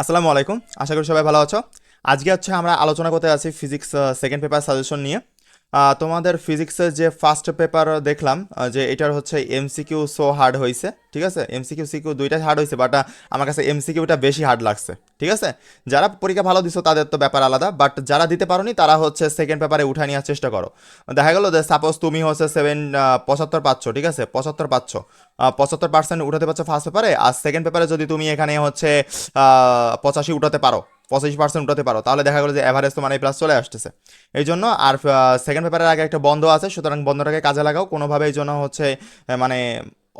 আসসালামু আলাইকুম। আশা করি সবাই ভালো আছো। আজকে হচ্ছে আমরা আলোচনা করতে আছি ফিজিক্স সেকেন্ড পেপার সাজেশন নিয়ে। তোমাদের ফিজিক্সের যে ফার্স্ট পেপার দেখলাম যে এটার হচ্ছে এমসিকিউ সো হার্ড হয়েছে ঠিক আছে? এমসিকিউ সিকিউ দুইটাই হার্ড হয়েছে বাট আমার কাছে এমসিকিউটা বেশি হার্ড লাগছে, ঠিক আছে? যারা পরীক্ষা ভালো দিছো, তাদের তো ব্যাপার আলাদা বাট যারা দিতে পারোনি, তারা হচ্ছে সেকেন্ড পেপারে উঠা নেওয়ার চেষ্টা করো। দেখা গেলো যে সাপোজ তুমি হচ্ছে সেভেন পঁচাত্তর পাচ্ছ, ঠিক আছে? পঁচাত্তর পাচ্ছ পঁচাত্তর পার্সেন্ট উঠাতে পারছ ফার্স্ট পেপারে আর সেকেন্ড পেপারে যদি তুমি এখানে হচ্ছে পঁচাশি উঠাতে পারো পঁচাশি পার্সেন্ট উঠাতে পারো। তাহলে দেখা গেলো যে অ্যাভারেজ তোমার এই প্লাস চলে আসতেছে। এই জন্য আর সেকেন্ড পেপারের আগে একটা বন্ধ আছে, সুতরাং বন্ধটাকে কাজে লাগাও। কোনোভাবে এই জন্য হচ্ছে মানে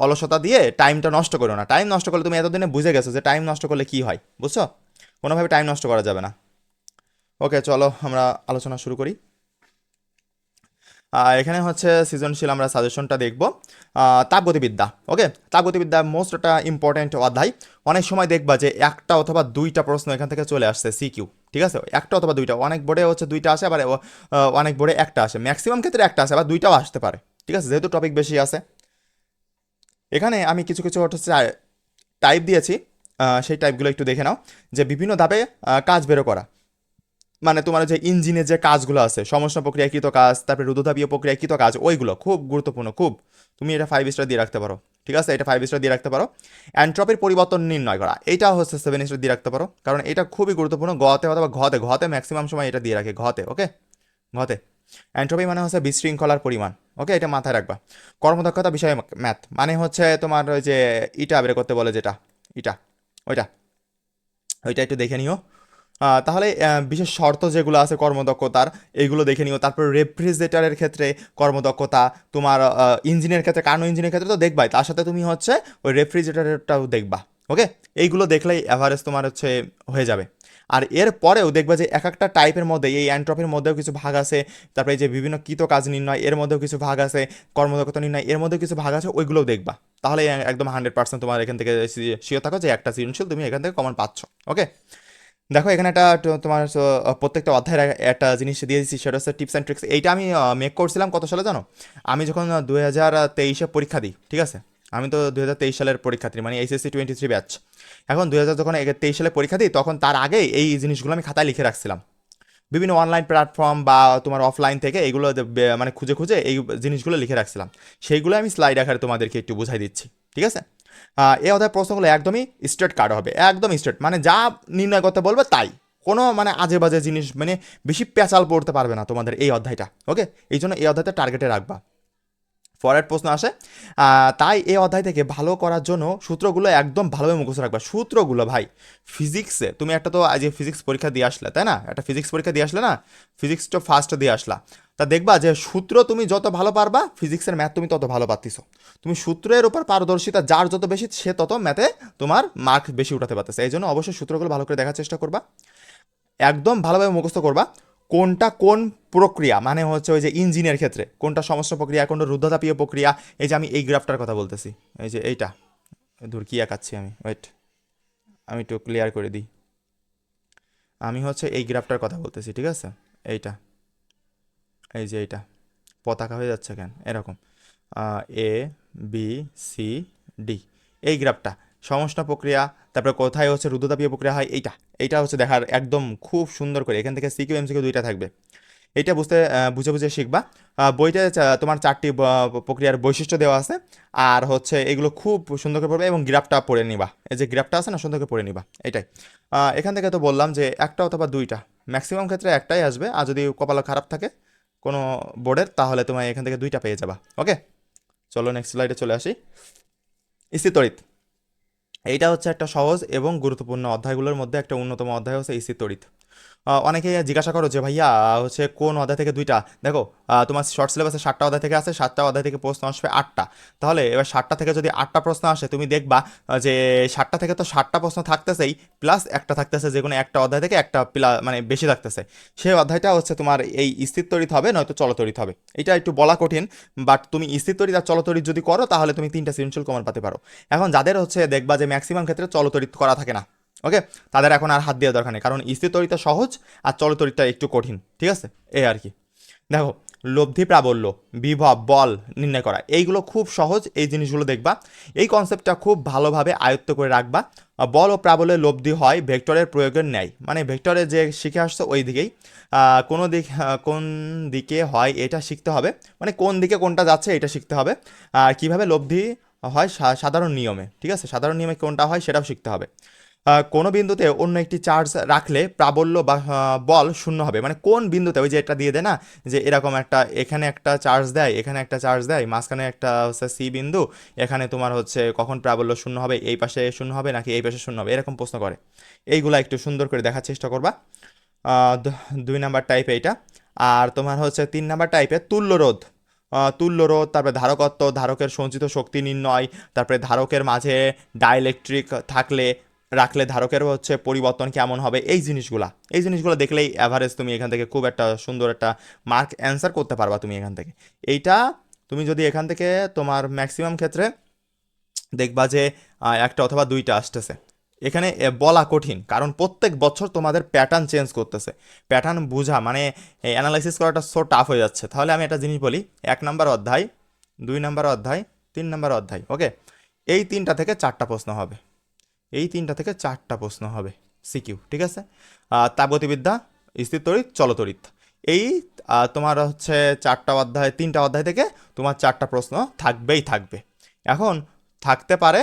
অলসতা দিয়ে টাইমটা নষ্ট করো না। টাইম নষ্ট করলে তুমি এতদিনে বুঝে গেছো যে টাইম নষ্ট করলে কি হয়, বুঝছ? কোনোভাবে টাইম নষ্ট করা যাবে না। ওকে চলো আমরা আলোচনা শুরু করি। এখানে হচ্ছে সৃজনশীল আমরা সাজেশনটা দেখব। তাপগতিবিদ্যা ওকে তাপগতিবিদ্যা মোস্ট একটা ইম্পর্টেন্ট অধ্যায়। অনেক সময় দেখবা যে একটা অথবা দুইটা প্রশ্ন এখান থেকে চলে আসছে সিকিউ ঠিক আছে? একটা অথবা দুইটা, অনেক বোর্ডে হচ্ছে দুইটা আসে, আবার অনেক বোর্ডে একটা আসে। ম্যাক্সিমাম ক্ষেত্রে একটা আসে, আবার দুইটাও আসতে পারে, ঠিক আছে? যেহেতু টপিক বেশি আছে। এখানে আমি কিছু কিছু হচ্ছে টাইপ দিয়েছি। সেই টাইপগুলো একটু দেখে নাও। যে বিভিন্ন ধাপে কাজ বেরো করা। মানে তোমার যে ইঞ্জিনের যে কাজগুলো আছে, সমস্যা প্রক্রিয়াকৃত কাজ, তারপরে রুদ্ধতাপীয় প্রক্রিয়াকৃত কাজ, ওইগুলো খুব গুরুত্বপূর্ণ, খুব। তুমি এটা ফাইভ স্টার দিয়ে রাখতে পারো, ঠিক আছে? এটা ফাইভ স্টার দিয়ে রাখতে পারো। অ্যান্ট্রপির পরিবর্তন নির্ণয় করা এটা হচ্ছে সেভেন স্টার দিয়ে রাখতে পারো, কারণ এটা খুবই গুরুত্বপূর্ণ, গতে অথবা ঘতে ঘতে ম্যাক্সিমাম সময় এটা দিয়ে রাখে, ঘতে ওকে ঘতে। অ্যান্ট্রপি মানে হচ্ছে বিশৃঙ্খলার পরিমাণ ওকে এটা মাথায় রাখবা। কর্মদক্ষতা বিষয়ে ম্যাথ মানে হচ্ছে তোমার ওই যে ইটা বের করতে বলে যেটা, ইটা, ওইটা। ওইটা একটু দেখে নিও। তাহলে বিশেষ শর্ত যেগুলো আছে কর্মদক্ষতার এইগুলো দেখে নিও। তারপর রেফ্রিজারেটরের ক্ষেত্রে কর্মদক্ষতা, তোমার ইঞ্জিনের ক্ষেত্রে, কার্নো ইঞ্জিনের ক্ষেত্রে তো দেখবাই, তার সাথে তুমি হচ্ছে ওই রেফ্রিজারেটরটাও দেখবা, ওকে? এইগুলো দেখলেই অ্যাভারেজ তোমার হচ্ছে হয়ে যাবে। আর এর পরেও দেখবা যে এক একটা টাইপের মধ্যে, এই অ্যান্ট্রপির মধ্যেও কিছু ভাগ আছে, তারপরে যে বিভিন্ন কৃত কাজ নির্ণয়, এর মধ্যেও কিছু ভাগ আছে, কর্মদক্ষতা নির্ণয়, এর মধ্যেও কিছু ভাগ আছে, ওইগুলোও দেখবা। তাহলে একদম হান্ড্রেড পার্সেন্ট তোমার এখান থেকে শিওর থাকো যে একটা সৃজনশীল তুমি এখান থেকে কমন পাচ্ছ, ওকে? দেখো, এখানে একটা তোমার প্রত্যেকটা অধ্যায়ের একটা জিনিস দিয়ে দিচ্ছি সেটা হচ্ছে টিপস অ্যান্ড ট্রিক্স এইটা আমি মেক করছিলাম কত সালে জানো? আমি যখন দুই হাজার তেইশে পরীক্ষা দিই, ঠিক আছে? আমি তো দু হাজার তেইশ সালের পরীক্ষার্থী মানে এইচএসসি টোয়েন্টি থ্রি ব্যাচ এখন দুই হাজার যখন তেইশ সালে পরীক্ষা দিই, তখন তার আগে এই জিনিসগুলো আমি খাতায় লিখে রাখছিলাম। বিভিন্ন অনলাইন প্ল্যাটফর্ম বা তোমার অফলাইন থেকে এইগুলো মানে খুঁজে খুঁজে এই জিনিসগুলো লিখে রাখছিলাম। সেইগুলো আমি স্লাইড আকারে তোমাদেরকে একটু বুঝাই দিচ্ছি, ঠিক আছে? এই অধ্যায় প্রশ্নগুলো একদমই স্ট্রেট কার্ড হবে একদম স্ট্রেট মানে যা নির্ণয় করতে বলবে তাই। কোনো মানে আজে বাজে জিনিস মানে বেশি পেঁচাল পড়তে পারবে না তোমাদের এই অধ্যায়টা ওকে এই জন্য এই অধ্যায়টা টার্গেটে রাখবা। ফরওয়ার্ড প্রশ্ন আসে তাই এই অধ্যায় থেকে ভালো করার জন্য সূত্রগুলো একদম ভালোভাবে মুখস্থ রাখবা। সূত্রগুলো ভাই ফিজিক্সে তুমি একটা তো আজ ফিজিক্স পরীক্ষা দিয়ে আসলে, তাই না? একটা ফিজিক্স পরীক্ষা দিয়ে আসলে না? ফিজিক্সটা ফার্স্ট দিয়ে আসলা। তা দেখবা যে সূত্র তুমি যত ভালো পারবা ফিজিক্সের ম্যাথ তুমি তত ভালো পাচ্ছিস তুমি সূত্রের উপর পারদর্শিতা যার যত বেশি, সে তত ম্যাথে তোমার মার্ক বেশি উঠাতে পারতেছে। এই জন্য অবশ্যই সূত্রগুলো ভালো করে দেখার চেষ্টা করবা। একদম ভালোভাবে মুখস্থ করবা। কোনটা কোন প্রক্রিয়া? মানে হচ্ছে ওই যে ইঞ্জিনের ক্ষেত্রে। কোনটা সমস্যা প্রক্রিয়া, কোনটা রুদ্ধতাপীয় প্রক্রিয়া? এই যে আমি এই গ্রাফটার কথা বলতেছি। এই যে এইটা। ধর, কি আঁকাচ্ছি আমি? ওয়েট আমি একটু ক্লিয়ার করে দিই। আমি হচ্ছে এই গ্রাফটার কথা বলতেছি, ঠিক আছে? এইটা। এই যে এইটা। পতাকা হয়ে যাচ্ছে কেন? এরকম। A, B, C, D. এই গ্রাফটা। সমষ্টা প্রক্রিয়া, তারপরে কোথায় হচ্ছে রুদ্রতাপীয় প্রক্রিয়া হয়, এইটা। এইটা হচ্ছে দেখার একদম খুব সুন্দর করে, এখান থেকে সিকিউ, এমসিকিউ দুইটা থাকবে। এইটা বুঝতে বুঝে বুঝে শিখবা। চা- তোমার চারটি প্রক্রিয়ার বৈশিষ্ট্য দেওয়া আছে। আর হচ্ছে এগুলো খুব সুন্দর করে পড়বে এবং গ্রাফটা পড়ে নিবা। এই যে গ্রাফটা আছে না, সুন্দর করে পড়ে নিবা, এটাই। এখান থেকে তো বললাম যে একটা অথবা দুইটা, ম্যাক্সিমাম ক্ষেত্রে একটাই আসবে। আর যদি কপাল খারাপ থাকে কোনো বোর্ডের, তাহলে তোমার এখান থেকে দুইটা পেয়ে যাবা। ওকে? চলো নেক্সট স্লাইডে চলে আসি। স্থিতরিত এইটা হচ্ছে একটা সহজ এবং গুরুত্বপূর্ণ অধ্যায়গুলোর মধ্যে একটা অন্যতম অধ্যায় হচ্ছে ইসি তড়িৎ। অনেকে জিজ্ঞাসা করো যে, ভাইয়া হচ্ছে কোন অধ্যায় থেকে দুইটা? দেখো তোমার শর্ট সিলেবাসে সাতটা অধ্যায় থেকে আছে, সাতটা অধ্যায় থেকে প্রশ্ন আসবে আটটা। তাহলে এবার সাতটা থেকে যদি আটটা প্রশ্ন আসে, তুমি দেখবা যে সাতটা থেকে তো সাতটা প্রশ্ন থাকতেছেই প্লাস একটা থাকতেছে যে কোনো একটা অধ্যায় থেকে একটা প্লা মানে বেশি থাকতেছে। সেই অধ্যায়টা হচ্ছে তোমার এই স্থির তড়িৎ হবে, নয়তো চলতড়িৎ হবে। এটা একটু বলা কঠিন বাট তুমি স্থির তড়িৎ আর চলতড়িৎ যদি করো, তাহলে তুমি তিনটা সৃজনশীল কমন পাতে পারো। এখন যাদের হচ্ছে দেখবা যে ম্যাক্সিমাম ক্ষেত্রে চলতড়িৎ করা থাকে না। ওকে তাদের এখন আর হাত দেওয়া দরকার নেই। কারণ স্থির তড়িৎটা সহজ আর চলতড়িৎটা একটু কঠিন। ঠিক আছে? এই আর কি। দেখো, লব্ধি প্রাবল্য, বিভব, বল নির্ণয় করা, এইগুলো খুব সহজ, এই জিনিসগুলো দেখবা। এই কনসেপ্টটা খুব ভালোভাবে আয়ত্ত করে রাখবা। বল ও প্রাবল্যের লব্ধি হয় ভেক্টরের প্রয়োগের ন্যায়। মানে ভেক্টরে যে শিখে আসছো ওই দিকেই। কোনো দিক কোন দিকে হয় এটা শিখতে হবে। মানে কোন দিকে কোনটা যাচ্ছে এটা শিখতে হবে। আর কীভাবে লব্ধি হয় সাধারণ নিয়মে। ঠিক আছে? সাধারণ নিয়মে কোনটা হয় সেটাও শিখতে হবে। কোনো বিন্দুতে অন্য একটি চার্জ রাখলে প্রাবল্য বা বল শূন্য হবে। মানে কোন বিন্দুতে? ওই যে এটা দিয়ে দেয় না? যে এরকম একটা এখানে একটা চার্জ দেয় এখানে একটা চার্জ দেয় মাঝখানে একটা হচ্ছে সি বিন্দু এখানে তোমার হচ্ছে কখন প্রাবল্য শূন্য হবে? এই পাশে শূন্য হবে নাকি এই পাশে শূন্য হবে? এরকম প্রশ্ন করে। এইগুলা একটু সুন্দর করে দেখার চেষ্টা করবা। দুই নাম্বার টাইপ এইটা। আর তোমার হচ্ছে তিন নাম্বার টাইপে তুল্যরোধ আহ, তুল্যরোধ তারপরে ধারকত্ব ধারকের সঞ্চিত শক্তি নির্ণয় তারপরে ধারকের মাঝে ডাইলেকট্রিক থাকলে রাখলে ধারকের হচ্ছে পরিবর্তন কেমন হবে? এই জিনিসগুলা। এই জিনিসগুলো দেখলেই অ্যাভারেজ তুমি এখান থেকে খুব একটা সুন্দর একটা মার্ক অ্যান্সার করতে পারবা তুমি এখান থেকে। এইটা তুমি যদি এখান থেকে তোমার ম্যাক্সিমাম ক্ষেত্রে দেখবা যে একটা অথবা দুইটা আসতেছে। এখানে বলা কঠিন, কারণ প্রত্যেক বছর তোমাদের প্যাটার্ন চেঞ্জ করতেছে। প্যাটার্ন বোঝা মানে অ্যানালাইসিস করাটা সো টাফ হয়ে যাচ্ছে। তাহলে আমি একটা জিনিস বলি, এক নাম্বার অধ্যায়, দুই নাম্বার অধ্যায়, তিন নাম্বার অধ্যায় ওকে এই তিনটা থেকে চারটা প্রশ্ন হবে। এই তিনটা থেকে চারটা প্রশ্ন হবে। সিকিউ, ঠিক আছে? তাপগতিবিদ্যা স্থিরতড়িৎ চলতড়িৎ এই তোমার হচ্ছে চারটা অধ্যায়, তিনটা অধ্যায় থেকে তোমার চারটা প্রশ্ন থাকবেই থাকবে। এখন থাকতে পারে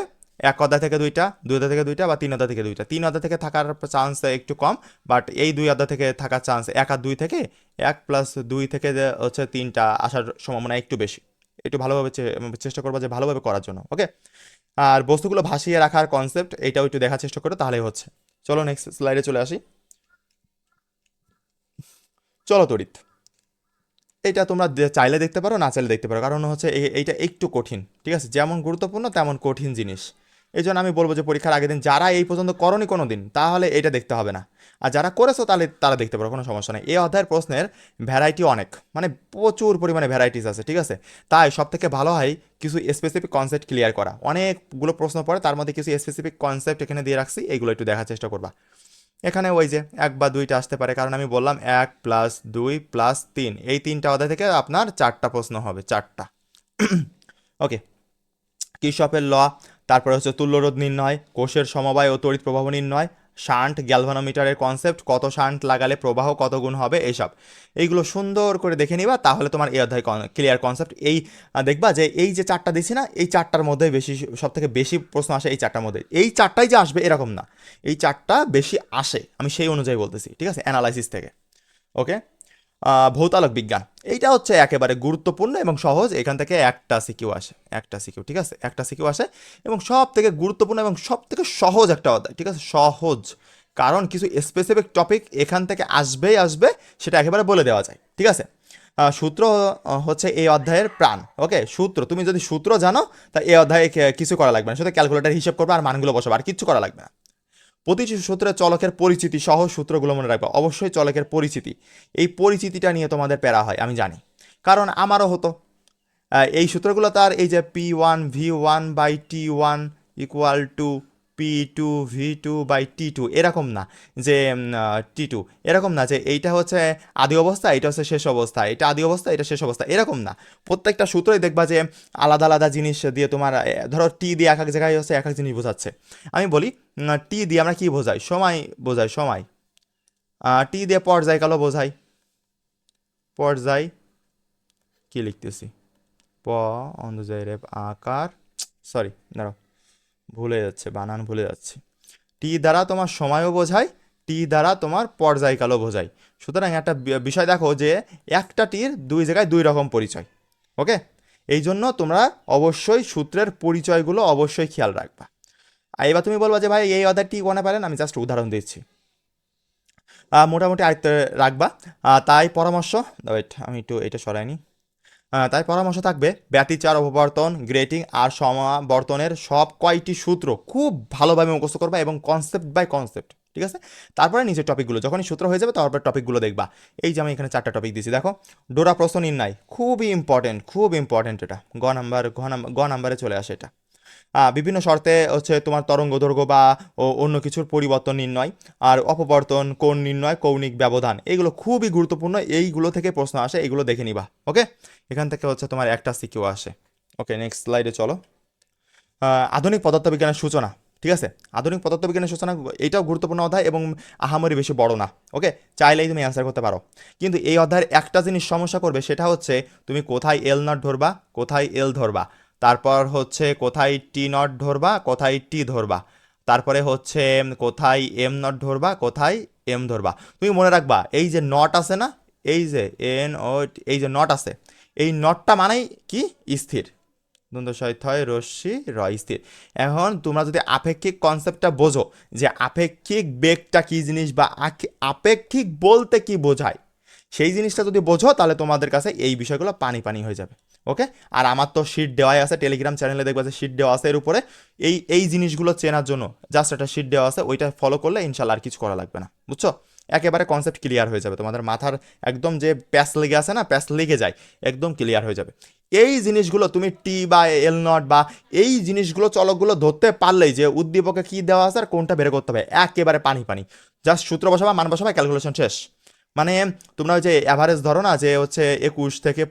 এক অধ্যায় থেকে দুইটা, দুই অধ্যায় থেকে দুইটা বা তিন অধ্যায় থেকে দুইটা। তিন অধ্যায় থেকে থাকার চান্স একটু কম বাট এই দুই অধ্যায় থেকে থাকার চান্স এক আর দুই থেকে এক প্লাস দুই থেকে হচ্ছে তিনটা আসার সম্ভাবনা একটু বেশি। একটু ভালোভাবে চেষ্টা করব যে ভালোভাবে করার জন্য ওকে আর বস্তুগুলো ভাসিয়ে রাখার কনসেপ্ট এটাও একটু দেখার চেষ্টা করো, তাহলেই হচ্ছে। চলো নেক্সট স্লাইডে চলে আসি। চলো তড়িৎ। এটা তোমরা চাইলে দেখতে পারো, না চাইলে দেখতে পারো। কারণ হচ্ছে এইটা একটু কঠিন, ঠিক আছে? যেমন গুরুত্বপূর্ণ, তেমন কঠিন জিনিস। এই জন্য আমি বলব যে পরীক্ষার আগের দিন যারা এই পর্যন্ত করনি কোনো দিন তাহলে এটা দেখতে হবে না। আর যারা করেছ তাহলে তারা দেখতে পারো, কোনো সমস্যা নেই। এই অধ্যায়ের প্রশ্নের ভ্যারাইটি অনেক মানে প্রচুর পরিমাণে ভ্যারাইটিস আছে, ঠিক আছে? তাই সব থেকে ভালো হয় কিছু স্পেসিফিক কনসেপ্ট ক্লিয়ার করা। অনেকগুলো প্রশ্ন পড়ে, তার মধ্যে কিছু স্পেসিফিক কনসেপ্ট এখানে দিয়ে রাখছি এইগুলো একটু দেখার চেষ্টা করবা। এখানে ওই যে এক বা দুইটা আসতে পারে, কারণ আমি বললাম এক প্লাস দুই প্লাস তিন, এই তিনটা অধ্যায় থেকে আপনার চারটা প্রশ্ন হবে, চারটা। ওকে কিশপের ল, তারপরে হচ্ছে তুল্যরোধ নির্ণয়, কোষের সমবায় ও তড়িৎ প্রভাব নির্ণয় শান্ট গ্যালভানোমিটারের কনসেপ্ট কত শান্ট লাগালে প্রবাহ কত গুণ হবে, এইসব। এইগুলো সুন্দর করে দেখে নিবা, তাহলে তোমার এই অধ্যায় ক্লিয়ার কনসেপ্ট এই দেখবা যে এই যে চারটা দিছি না, এই চারটার মধ্যে বেশি সব থেকে বেশি প্রশ্ন আসে এই চারটার মধ্যে। এই চারটাই যে আসবে এরকম না। এই চারটা বেশি আসে, আমি সেই অনুযায়ী বলতেছি, ঠিক আছে? অ্যানালাইসিস থেকে। ওকে ভৌতালক বিজ্ঞান। এইটা হচ্ছে একেবারে গুরুত্বপূর্ণ এবং সহজ। এখান থেকে একটা সিকিউ আসে, একটা সিকিউ, ঠিক আছে? একটা সিকিউ আসে এবং সব থেকে গুরুত্বপূর্ণ এবং সব থেকে সহজ একটা অধ্যায়, ঠিক আছে? সহজ। কারণ কিছু স্পেসিফিক টপিক এখান থেকে আসবেই আসবে, সেটা একেবারে বলে দেওয়া যায়, ঠিক আছে? সূত্র হচ্ছে এই অধ্যায়ের প্রাণ, ওকে? সূত্র, তুমি যদি সূত্র জানো, তা এই অধ্যায়ে কিছু করা লাগবে না। শুধু ক্যালকুলেটার হিসেব করবে আর মানগুলো বসাবে, আর কিচ্ছু করা লাগবে না। প্রতিটি সূত্রে চলকের পরিচিতি সহ সূত্রগুলো মনে রাখবে। অবশ্যই চলকের পরিচিতি। এই পরিচিতিটা নিয়ে তোমাদের প্যারা হয়, আমি জানি। কারণ আমারও হতো। এই সূত্রগুলো তার এই যে P one V one by T one equal to P two V two by T two এরকম না যে টি টু এরকম না যে এইটা হচ্ছে আদি অবস্থা এটা হচ্ছে শেষ অবস্থা, এটা আদি অবস্থা, এটা শেষ অবস্থা, এরকম না। প্রত্যেকটা সূত্রই দেখবা যে আলাদা আলাদা জিনিস দিয়ে তোমার ধরো টি দিয়ে এক এক জায়গায় হচ্ছে এক এক জিনিস বোঝাচ্ছে। আমি বলি টি দিয়ে আমরা কি বোঝাই? সময় বোঝাই, সময়। টি দিয়ে পর্যায়কালও বোঝাই। পর্যায়, কি লিখতেছি? প, অনুযায়ী রেপ আকার, সরি, দাঁড়াও। ভুলে যাচ্ছে বানান ভুলে যাচ্ছে। টি দ্বারা তোমার সময়ও বোঝায় টি দ্বারা তোমার পর্যায়কালও বোঝায়। সুতরাং একটা বিষয় দেখো যে একটা টির দুই জায়গায় দুই রকম পরিচয় ওকে? এই জন্য তোমরা অবশ্যই সূত্রের পরিচয়গুলো অবশ্যই খেয়াল রাখবা। আর এবার তুমি বলবা যে ভাই এই অর্ডার টি কোনে পারেন? আমি জাস্ট উদাহরণ দিচ্ছি। মোটামুটি আয়ত্তে রাখবা। তাই পরামর্শ ওয়েট আমি একটু এটা সরাইনি আহ, তাই পরামর্শ থাকবে, ব্যতিচার, অপবর্তন গ্রেটিং আর সমাবর্তনের সব কয়টি সূত্র খুব ভালোভাবে মুখস্থ করবা এবং কনসেপ্ট বাই কনসেপ্ট ঠিক আছে? তারপরে নিচের টপিকগুলো যখনই সূত্র হয়ে যাবে তারপরে টপিকগুলো দেখবা। এই যে আমি এখানে চারটা টপিক দিয়েছি, দেখো, ডোরা প্রশ্ন নির্ণয়, খুবই ইম্পর্টেন্ট খুব ইম্পর্টেন্ট এটা, গ নাম্বার, ঘ নাম্বার, গ নাম্বারে চলে আসে এটা। বিভিন্ন শর্তে হচ্ছে তোমার তরঙ্গ দৈর্ঘ্য বা অন্য কিছুর পরিবর্তন নির্ণয় আর অপবর্তন, কোণ নির্ণয়, কৌণিক ব্যবধান, এগুলো খুবই গুরুত্বপূর্ণ, এইগুলো থেকে প্রশ্ন আসে, এগুলো দেখে নিবা ওকে এখান থেকে হচ্ছে তোমার একটা সিকিউ আসে ওকে নেক্সট স্লাইডে চলো। আধুনিক পদার্থবিজ্ঞানের সূচনা, ঠিক আছে? আধুনিক পদার্থবিজ্ঞানের সূচনা এটাও গুরুত্বপূর্ণ অধ্যায় এবং আহামরি বেশি বড় না ওকে চাইলেই তুমি অ্যান্সার করতে পারো। কিন্তু এই অধ্যায়ের একটা জিনিস সমস্যা করবে, সেটা হচ্ছে তুমি কোথায় এল নট ধরবা, কোথায় এল ধরবা? তারপর হচ্ছে কোথায় টি নট ধরবা, কোথায় টি ধরবা। তারপরে হচ্ছে কোথায় এম নট ধরবা, কোথায় এম ধরবা। তুমি মনে রাখবা, এই যে নট আছে না, এই যে এন ও এই যে নট আছে, এই নটটা মানেই কি? স্থির। দ্বন্দ্ব রশ্মি র স্থির। এখন তোমরা যদি আপেক্ষিক কনসেপ্টটা বোঝো, যে আপেক্ষিক বেগটা কি জিনিস বা আপেক্ষিক বলতে কি বোঝায়, সেই জিনিসটা যদি বোঝো, তাহলে তোমাদের কাছে এই বিষয়গুলো পানি পানি হয়ে যাবে। ওকে? আর আমার তো শিট দেওয়াই আছে টেলিগ্রাম চ্যানেলে দেখবা যে শিট দেওয়া আছে এর উপরে। এই এই জিনিসগুলো চেনার জন্য জাস্ট একটা শিট দেওয়া আছে, ওইটা ফলো করলে ইনশাল্লাহ আর কিছু করা লাগবে না, বুঝছ? একেবারে কনসেপ্ট ক্লিয়ার হয়ে যাবে, তোমাদের মাথার একদম যে প্যাস লেগে আছে না প্যাস লেগে যায়, একদম ক্লিয়ার হয়ে যাবে। এই জিনিসগুলো তুমি টি বা এল নট বা এই জিনিসগুলো চলকগুলো ধরতে পারলেই যে উদ্দীপকে কী দেওয়া আছে আর কোনটা বের করতে হবে, একেবারে পানি পানি। জাস্ট সূত্র বসাবা, মান বসাবা ক্যালকুলেশন শেষ। মানে তোমরা ওই যে অ্যাভারেজ ধরো না যে হচ্ছে একুশ থেকে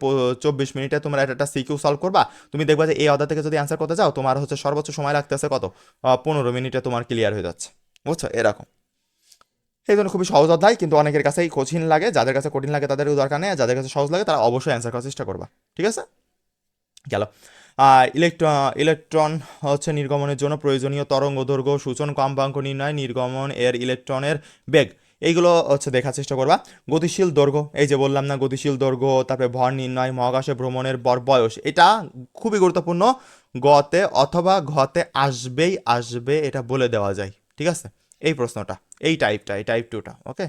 চব্বিশ মিনিটে তোমরা একটা সিকিউ সলভ করবা, তুমি দেখবা যে এই অধ্যায় থেকে যদি অ্যান্সার করতে যাও তোমার হচ্ছে সর্বোচ্চ সময় লাগতেছে কত? পনেরো মিনিটে তোমার ক্লিয়ার হয়ে যাচ্ছে। বুঝছ? এরকম। এই জন্য খুবই সহজ অধ্যায়, কিন্তু অনেকের কাছেই কঠিন লাগে, যাদের কাছে কঠিন লাগে তাদেরও দরকার নেই যাদের কাছে সহজ লাগে তারা অবশ্যই অ্যান্সার করার চেষ্টা করবা। ঠিক আছে? গেল। ইলেকট্রন ইলেকট্রন হচ্ছে নির্গমনের জন্য প্রয়োজনীয় তরঙ্গ দৈর্ঘ্য সূচন, কম্পাঙ্ক নির্ণয়, নির্গমন এর ইলেকট্রনের বেগ। এইগুলো হচ্ছে দেখার চেষ্টা করবা। গতিশীল দৈর্ঘ্য, এই যে বললাম না গতিশীল দৈর্ঘ্য, তারপরে ভর নির্ণয়, মহাকাশে ভ্রমণের বর বয়স, এটা খুবই গুরুত্বপূর্ণ। গতে অথবা ঘতে আসবেই আসবে এটা বলে দেওয়া যায়, ঠিক আছে? এই প্রশ্নটা, এই টাইপটা এই টাইপ টুটা ওকে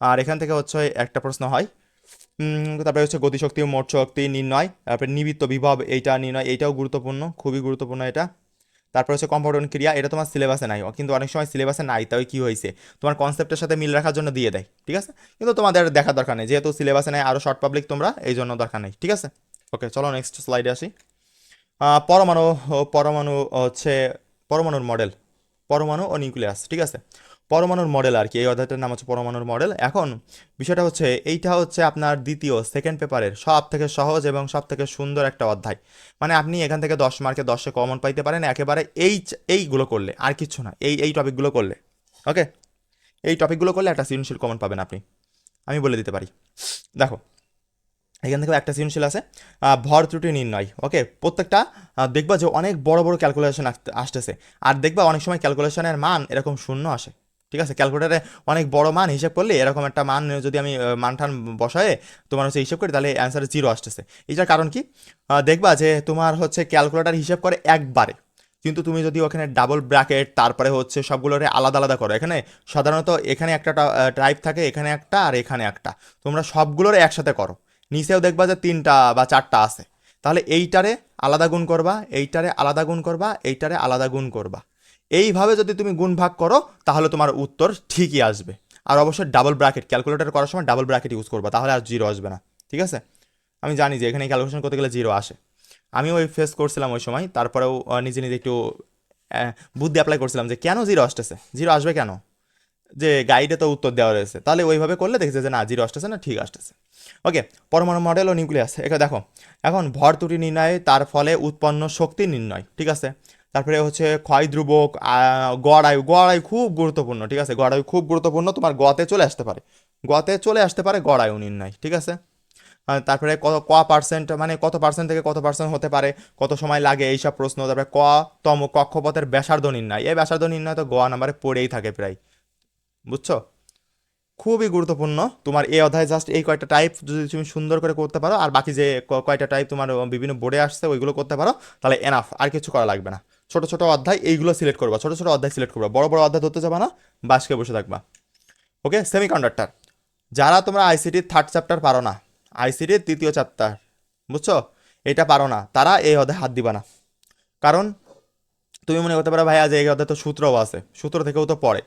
আর এখান থেকে হচ্ছে একটা প্রশ্ন হয় তারপরে হচ্ছে গতিশক্তি, মোট শক্তি নির্ণয়, তারপরে নিবৃত্ত বিভব, এইটা নির্ণয়, এইটাও গুরুত্বপূর্ণ, খুবই গুরুত্বপূর্ণ এটা। তারপর হচ্ছে কম্পাউন্ড ক্রিয়া, এটা তোমার সিলেবাসে নাই। কিন্তু অনেক সময় সিলেবাসে নাই তাই কী হয়েছে? তোমার কনসেপ্টের সাথে মিল রাখার জন্য দিয়ে দেয়, ঠিক আছে? কিন্তু তোমাদের দেখার দরকার নেই, যেহেতু সিলেবাসে নাই আরও শর্ট পাবলিক তোমরা, এই জন্য দরকার নেই, ঠিক আছে? ওকে চলো নেক্সট স্লাইডে আসি। পরমাণু পরমাণু হচ্ছে, পরমাণুর মডেল পরমাণু ও নিউক্লিয়াস ঠিক আছে? পরমাণুর মডেল আর কি, এই অধ্যায়টার নাম হচ্ছে পরমাণুর মডেল। এখন বিষয়টা হচ্ছে, এইটা হচ্ছে আপনার দ্বিতীয় সেকেন্ড পেপারের সব থেকে সহজ এবং সব থেকে সুন্দর একটা অধ্যায়। মানে আপনি এখান থেকে দশ মার্কে দশে কমন পাইতে পারেন, একেবারে এই এইগুলো করলে, আর কিচ্ছু না, এই এই টপিকগুলো করলে ওকে এই টপিকগুলো করলে একটা সৃজনশীল কমন পাবেন আপনি, আমি বলে দিতে পারি। দেখো, এখান থেকে একটা সৃজনশীল আছে ভর ত্রুটি নির্ণয় ওকে প্রত্যেকটা দেখবা যে অনেক বড় বড় ক্যালকুলেশন আসতেছে, আর দেখবা অনেক সময় ক্যালকুলেশনের মান এরকম শূন্য আসে। ঠিক আছে? ক্যালকুলেটারে অনেক বড় মান হিসাব করলে এরকম একটা মান যদি আমি আহ, মান টান বসায় তোমার হচ্ছে হিসাব করি তাহলে অ্যান্সার জিরো আসতেছে। এটার কারণ কি? দেখবা যে তোমার হচ্ছে ক্যালকুলেটার হিসাব করে একবারে। কিন্তু তুমি যদি ওখানে ডাবল ব্র্যাকেট তারপরে হচ্ছে সবগুলোরে আলাদা আলাদা করো। এখানে সাধারণত এখানে একটা টাইপ থাকে এখানে একটা আর এখানে একটা। তোমরা সবগুলোরে একসাথে করো। নিচেও দেখবা যে তিনটা বা চারটা আছে। তাহলে এইটারে আলাদা গুণ করবা এইটারে আলাদা গুণ করবা এইটারে আলাদা গুণ করবা। এইভাবে যদি তুমি গুণ ভাগ করো, তাহলে তোমার উত্তর ঠিকই আসবে। আর অবশ্যই ডাবল ব্র্যাকেট ক্যালকুলেটর করার সময় ডাবল ব্র্যাকেট ইউজ করবা, তাহলে আর জিরো আসবে না, ঠিক আছে? আমি জানি যে এখানে ক্যালকুলেশন করতে গেলে জিরো আসে। আমিও ওই ফেস করছিলাম ওই সময়, তারপরেও নিজে নিজে একটু বুদ্ধি অ্যাপ্লাই করছিলাম যে কেন জিরো আসতেছে? জিরো আসবে কেন? যে গাইডে তো উত্তর দেওয়া রয়েছে। তাহলে ওইভাবে করলে দেখছে যে না জিরো আসতেছে না, ঠিক আসতেছে। ওকে পরমাণু মডেল ও নিউক্লিয়াস এখানে দেখো, এখন ভর ত্রুটি নির্ণয় তার ফলে উৎপন্ন শক্তি নির্ণয়, ঠিক আছে? তারপরে হচ্ছে ক্ষয় ধ্রুবক আহ, গড় আয়ু গড় আয়ু খুব গুরুত্বপূর্ণ ঠিক আছে? গড় আয়ু খুব গুরুত্বপূর্ণ তোমার গতে চলে আসতে পারে। গতে চলে আসতে পারে গড় আয়ু নির্ণয় ঠিক আছে? তারপরে কত ক পার্সেন্ট মানে কত পার্সেন্ট থেকে কত পার্সেন্ট হতে পারে কত সময় লাগে এইসব প্রশ্ন। তারপরে ক তম কক্ষপথের ব্যাসার্ধ নির্ণয়। এই ব্যাসার্ধ নির্ণয় তো গ নাম্বারে পড়েই থাকে প্রায় বুঝছ? খুবই গুরুত্বপূর্ণ। তোমার এই অধ্যায় জাস্ট এই কয়টা টাইপ যদি তুমি সুন্দর করে করতে পারো আর বাকি যে কয়টা টাইপ তোমার বিভিন্ন বোর্ডে আসছে ওইগুলো করতে পারো তাহলে এনাফ আর কিছু করা লাগবে না। ছোট ছোট অধ্যায় এইগুলো সিলেক্ট করবা। ছোট ছোট অধ্যায় সিলেক্ট করবা। বড় বড় অধ্যায় ধরতে যাবা না, বাসকে বসে থাকবা। ওকে সেমি কন্ডাক্টার যারা তোমরা আইসিটির থার্ড চ্যাপ্টার পারো না আইসিটির তৃতীয় চ্যাপ্টার বুঝছ? এটা পারো না, তারা এই অধ্যায় হাত দিবা না। কারণ, তুমি মনে করতে পারো ভাই আজ এই অধ্যায় তো সূত্রও আছে, সূত্র থেকেও তো পড়ে।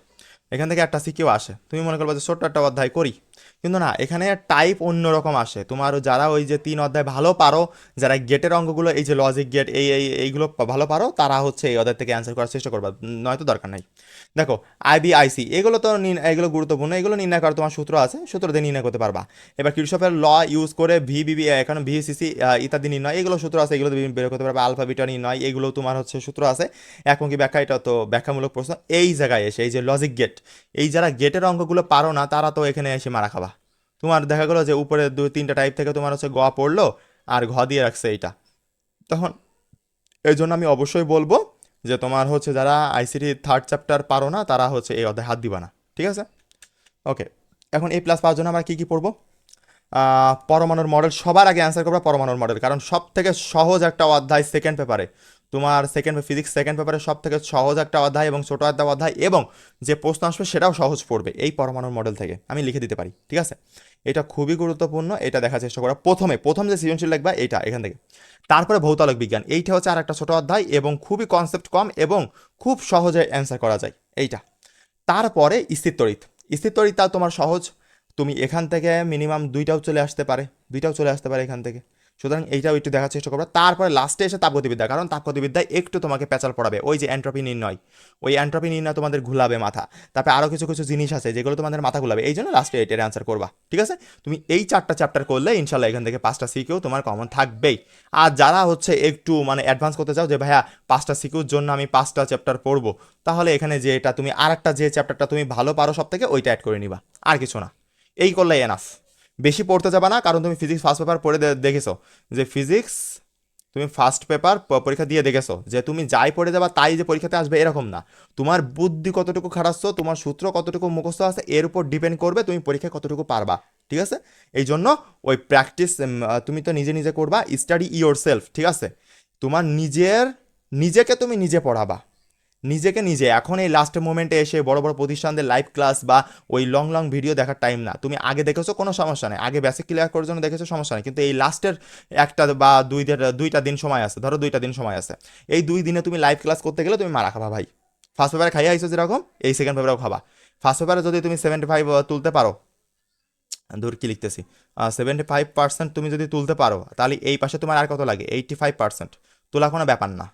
এখান থেকে একটা সিকিউ আসে। তুমি মনে করবে যে ছোট্ট একটা অধ্যায় করি। কিন্তু না, এখানে টাইপ অন্যরকম আসে। তোমার যারা ওই যে তিন অধ্যায় ভালো পারো, যারা গেটের অঙ্কগুলো এই যে লজিক গেট এই এই, এইগুলো ভালো পারো, তারা হচ্ছে এই অধ্যায় থেকে অ্যান্সার করার চেষ্টা করবা। নয়তো দরকার নাই। দেখো আইবিআইসি এগুলো তো এগুলো গুরুত্বপূর্ণ, এগুলো নির্ণয় করার তোমার সূত্র আছে, সূত্র দিয়ে নির্ণয় করতে পারবা। এবার কৃষকের ল ইউজ করে ভি ভিবিবি এখানে ভিসিসি ইত্যাদি নির্ণয়, এগুলো সূত্র আছে, এগুলো বের করতে পারবা। আলফা, বিটা নির্ণয়, এগুলো তোমার হচ্ছে সূত্র আছে। এখন কি ব্যাখ্যা? এটা তো ব্যাখ্যামূলক প্রশ্ন। এই জায়গায় এসে, এই যে লজিক গেট এই যারা গেটের অঙ্কগুলো পারো না, তারা তো এখানে এসে মারা খাবা। তোমার দেখা গেলো যে উপরে দুই, তিনটা টাইপ থেকে তোমার হচ্ছে গোয়া পড়ল আর ঘ দিয়ে রাখছে এইটা। তখন এই জন্য আমি অবশ্যই বলব যে তোমার হচ্ছে যারা আইসিটি থার্ড চ্যাপ্টার পারো না, তারা হচ্ছে এই অধ্যায় হাত দিবা না। ঠিক আছে? ওকে এখন এ প্লাস পাওয়ার জন্য আমরা কী কী পড়ব? পরমাণুর মডেল সবার আগে অ্যান্সার করব পরমাণুর মডেল কারণ সব থেকে সহজ একটা অধ্যায় সেকেন্ড পেপারে তোমার সেকেন্ড ফিজিক্স সেকেন্ড পেপারে সব থেকে সহজ একটা অধ্যায় এবং ছোটো একটা অধ্যায় এবং যে প্রশ্ন আসবে সেটাও সহজ পড়বে এই পরমাণুর মডেল থেকে। আমি লিখে দিতে পারি, ঠিক আছে? এটা খুবই গুরুত্বপূর্ণ, এটা দেখার চেষ্টা করা প্রথমে, প্রথম যে সৃজনশীল লিখবা এটা এখান থেকে। তারপরে ভৌতালক বিজ্ঞান, এইটা হচ্ছে আর একটা ছোট অধ্যায় এবং খুবই কনসেপ্ট কম এবং খুব সহজে অ্যান্সার করা যায়, এইটা। তারপরে স্থিরতরিত স্থিরতরিতা তোমার সহজ। তুমি এখান থেকে মিনিমাম দুইটাও চলে আসতে পারে, দুইটাও চলে আসতে পারে এখান থেকে। সুতরাং এইটাও একটু দেখার চেষ্টা করবে। তারপরে লাস্টে এসে তাপগতিবিদ্যা, কারণ তাপগতিবিদ্যায় একটু তোমাকে পেঁচাল পড়াবে। ওই যে অ্যান্ট্রপি নির্ণয়, ওই অ্যান্ট্রপি নির্ণয় তোমাদের ঘুলাবে মাথা। তারপরে আরও কিছু কিছু জিনিস আছে যেগুলো তোমাদের মাথা ঘুলাবে। এই জন্য লাস্টে এটার অ্যান্সার করবা, ঠিক আছে? তুমি এই চারটা চ্যাপ্টার করলে ইনশাল্লাহ এখান থেকে পাঁচটা সিকিউ তোমার কমন থাকবেই। আর যারা হচ্ছে একটু মানে অ্যাডভান্স করতে চাও যে, ভাইয়া, পাঁচটা সিকিউর জন্য আমি পাঁচটা চ্যাপ্টার পড়ব, তাহলে এখানে যে এটা তুমি আরেকটা যে চ্যাপ্টারটা তুমি ভালো পারো সব থেকে ওইটা অ্যাড করে নিবা। আর কিছু না। এই করলে এনাফ বেশি পড়তে যাবে না, কারণ তুমি ফিজিক্স ফার্স্ট পেপার পড়ে দেখেছ। যে ফিজিক্স তুমি ফার্স্ট পেপার পরীক্ষা দিয়ে দেখেছ। যে তুমি যাই পড়ে যাবা, তাই যে পরীক্ষাতে আসবে, এরকম না। তোমার বুদ্ধি কতটুকু খাটাচ্ছ তোমার সূত্র কতটুকু মুখস্থ আছে, এর উপর ডিপেন্ড করবে তুমি পরীক্ষায় কতটুকু পারবা, ঠিক আছে? এই জন্য ওই প্র্যাকটিস তুমি তো নিজে নিজে করবা স্টাডি ইয়োর সেলফ ঠিক আছে? তোমার নিজের, নিজেকে তুমি নিজে পড়াবা। নিজেকে নিজে। এখন এই লাস্ট মোমেন্টে এসে বড় বড় প্রতিষ্ঠানদের লাইভ ক্লাস বা ওই লং লং ভিডিও দেখার টাইম না। তুমি আগে দেখেছ, কোনো সমস্যা নেই। আগে বেসিক ক্লিয়ার করার জন্য দেখেছ, সমস্যা নেই। কিন্তু এই লাস্টের একটা বা দুই দুইটা দিন সময় আছে। ধরো দুইটা দিন সময় আছে। এই দুই দিনে তুমি লাইভ ক্লাস করতে গেলে তুমি মারা খাবা ভাই। ফার্স্ট পেপারে খাইয়ে আইছো যেরকম, এই সেকেন্ড পেপারেও খাবা। ফার্স্ট পেপারে যদি তুমি সেভেন্টি ফাইভ তুলতে পারো দূর কি লিখতেছি সেভেন্টি ফাইভ পার্সেন্ট তুমি যদি তুলতে পারো, তাহলে এই পাশে তোমার আর কত লাগে? এইটটি ফাইভ পার্সেন্ট তোলা কোনো ব্যাপার না।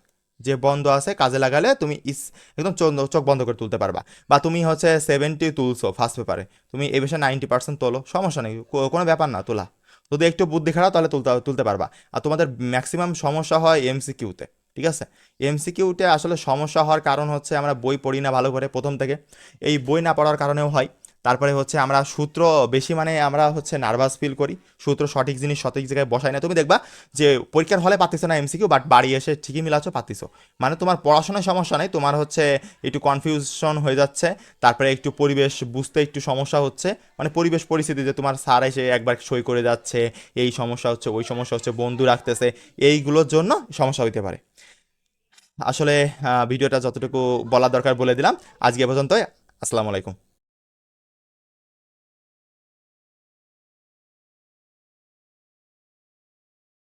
যে বন্ধ আছে, কাজে লাগালে তুমি ইস, একদম চোখ- বন্ধ করে তুলতে পারবা। বা তুমি হচ্ছে সেভেন্টি তুলছো ফার্স্ট পেপারে তুমি এ বিষয়ে নাইনটি পার্সেন্ট তোলো, সমস্যা নেই কোনো ব্যাপার না, তোলা। যদি একটু বুদ্ধি খারাপ, তাহলে তুলতে তুলতে পারবা। আর তোমাদের ম্যাক্সিমাম সমস্যা হয় এমসিকিউতে ঠিক আছে? এমসিকিউতে আসলে সমস্যা হওয়ার কারণ হচ্ছে আমরা বই পড়ি না ভালো করে, প্রথম থেকে। এই বই না পড়ার কারণেও হয়। তারপরে হচ্ছে আমরা সূত্র বেশি মানে আমরা হচ্ছে নার্ভাস ফিল করি। সূত্র সঠিক জিনিস সঠিক জায়গায় বসাই না। তুমি দেখবা যে পরীক্ষার হলে পাতিছো না এমসিকিউ বাট বাড়ি এসে ঠিকই মিলাচ্ছ পাতিছো মানে তোমার পড়াশোনায় সমস্যা নেই, তোমার হচ্ছে একটু কনফিউশন হয়ে যাচ্ছে, তারপরে একটু পরিবেশ বুঝতে একটু সমস্যা হচ্ছে। মানে পরিবেশ পরিস্থিতি যে তোমার স্যার এসে একবার সই করে যাচ্ছে, এই সমস্যা হচ্ছে, ওই সমস্যা হচ্ছে, বন্ধু রাখতেছে, এইগুলোর জন্য সমস্যা হইতে পারে। আসলে ভিডিওটা যতটুকু বলা দরকার বলে দিলাম। আজকে এ পর্যন্তই। আসসালামু আলাইকুম।